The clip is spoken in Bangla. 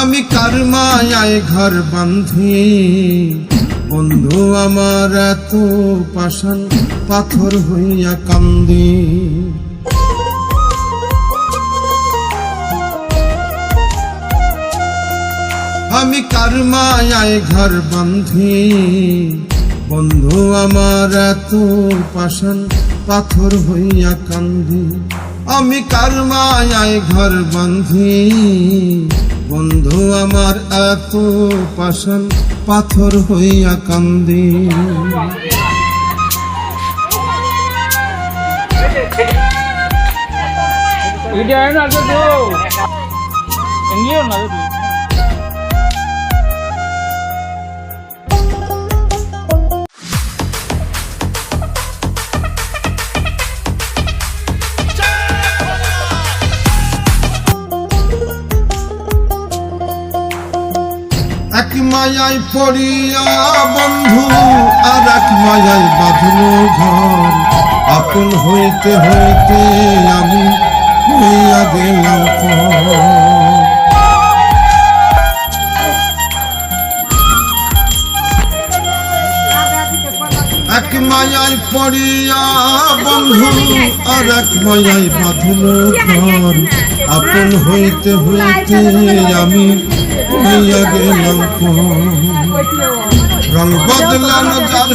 কার মায়ায় ঘর বান্ধি বন্ধু, আমার এত পাষাণ পাথর হইয়া কান্দি। আমি কার মায়ায় ঘর বান্ধি বন্ধু, আমার এত পাষাণ পাথর হইয়া কান্দি। আমি কার মায়ায় ঘর বান্ধি বন্ধু আমার এত পাশন পাথর হইয়া কান্দি। Ini এক মায়ায় পড়িয়া বন্ধু, আর এক মায়ায় বাঁধল ঘর আপন হইতে হইতে আমি হইয়া গেলাম। এক মায়ায় পড়িয়া বন্ধু, আর এক মায়ায় বাঁধল ঘর আপন হইতে হইতে আমি পর। রং বদলানো যার